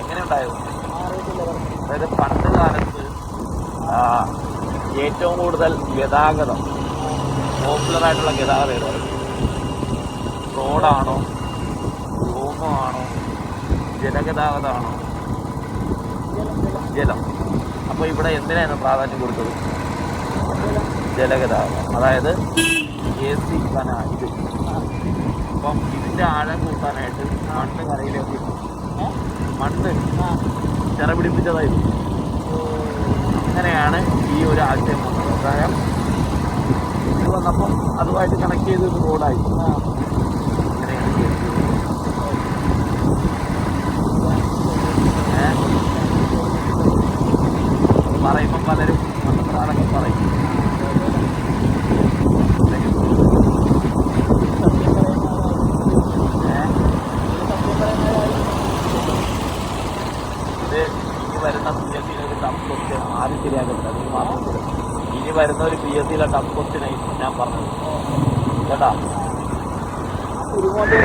എങ്ങനെ ഉണ്ടായോ? അതായത് പണ്ട് കാലത്ത് ഏറ്റവും കൂടുതൽ ഗതാഗതം പോപ്പുലർ ആയിട്ടുള്ള ഗതാഗതം ഏതാണ് റോഡാണോ ഭൂമമാണോ ജലഗതാഗതമാണോ ജലം. അപ്പോൾ ഇവിടെ എന്തിനാണ് പ്രാധാന്യം കൊടുത്തത്? ജലഗതാഗതം. അതായത് എ സി കനാൽ ഇത് അപ്പം ഇതിന്റെ ആഴം കൂട്ടാനായിട്ട് മണ്ണ് കരയിലേക്ക്. മണ്ണ്. ചിറ പിടിപ്പിച്ചതായിരുന്നു. ഈ ഒരു ആശയം വന്നത്. അതായത് ഇത് വന്നപ്പം അതുമായിട്ട് കണക്ട് ചെയ്ത് ഒരു റോഡായി പറയുമ്പം? പലരും മന്ത്രാളൊക്കെ പറയും. വരുന്ന പി എസ് സിയിലെ ടഫ് ക്വസ്റ്റ്യൻ ആരും ശരിയാക്കത്തില്ല. നീ മാത്രം ഇനി വരുന്ന ഒരു പി എസ് സിയിലെ ടഫ് ക്വസ്റ്റ്യനായി ഞാൻ പറഞ്ഞത്. കേട്ടാ? കുരുമോന്റെ